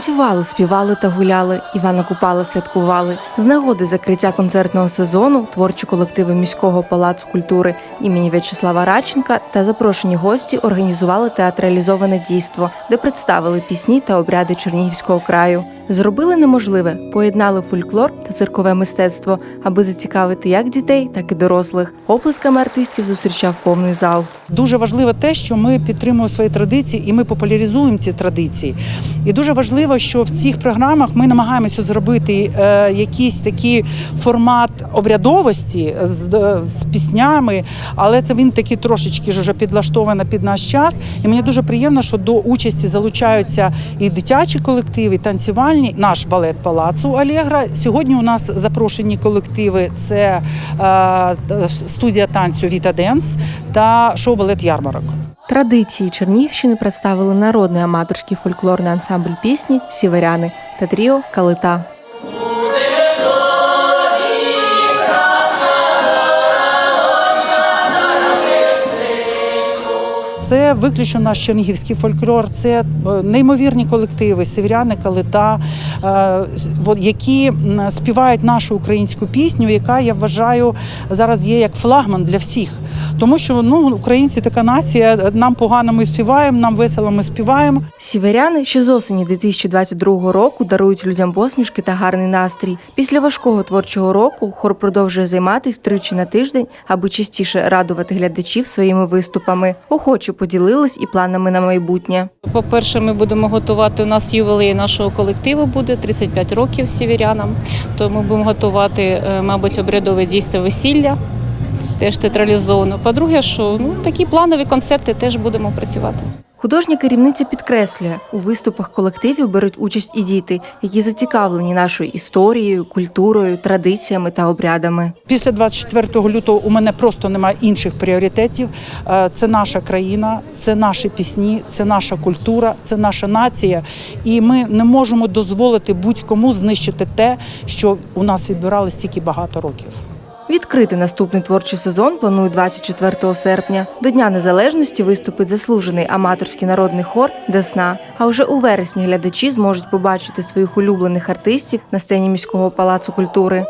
Танцювали, співали та гуляли. Івана Купала святкували. З нагоди закриття концертного сезону творчі колективи міського палацу культури імені В'ячеслава Радченка та запрошені гості організували театралізоване дійство, де представили пісні та обряди Чернігівського краю. Зробили неможливе, поєднали фольклор та циркове мистецтво, аби зацікавити як дітей, так і дорослих. Оплесками артистів зустрічав повний зал. Дуже важливо те, що ми підтримуємо свої традиції і ми популяризуємо ці традиції. І дуже важливо, що в цих програмах ми намагаємося зробити е, якийсь такий формат обрядовості з, з піснями, але це він такий трошечки ж вже підлаштований під наш час. І мені дуже приємно, що до участі залучаються і дитячі колективи, і танцювальні. Наш балет палацу Алєгра. Сьогодні у нас запрошені колективи: це е, студія танцю Віта Денс та шоу-балет Ярмарок. Традиції Чернігівщини представили народний аматорський фольклорний ансамбль пісні Сіверяни та тріо Калита. Це виключно наш чернігівський фольклор, це е, неймовірні колективи, северяни, калита, е, які співають нашу українську пісню, яка я вважаю зараз є як флагман для всіх. Тому що ну українці така нація, нам погано ми співаємо, нам весело ми співаємо. Сіверяни ще з осені 2022 року дарують людям посмішки та гарний настрій. Після важкого творчого року хор продовжує займатися тричі на тиждень, аби частіше радувати глядачів своїми виступами. Охочі поділились і планами на майбутнє. По-перше, ми будемо готувати. У нас ювілей нашого колективу буде 35 років сіверянам. То ми будемо готувати, е, мабуть, обрядове дійство весілля, теж театралізовано. По-друге, що ну такі планові концерти теж будемо працювати. Художня керівниця підкреслює, у виступах колективів беруть участь і діти, які зацікавлені нашою історією, культурою, традиціями та обрядами. Після 24 лютого у мене просто немає інших пріоритетів. Е, Це наша країна, це наші пісні, це наша культура, це наша нація. І ми не можемо дозволити будь-кому знищити те, що у нас відбирали стільки багато років. Відкрити наступний творчий сезон планують 24 серпня. До Дня Незалежності виступить заслужений аматорський народний хор Десна. А вже у вересні глядачі зможуть побачити своїх улюблених артистів на сцені міського палацу культури.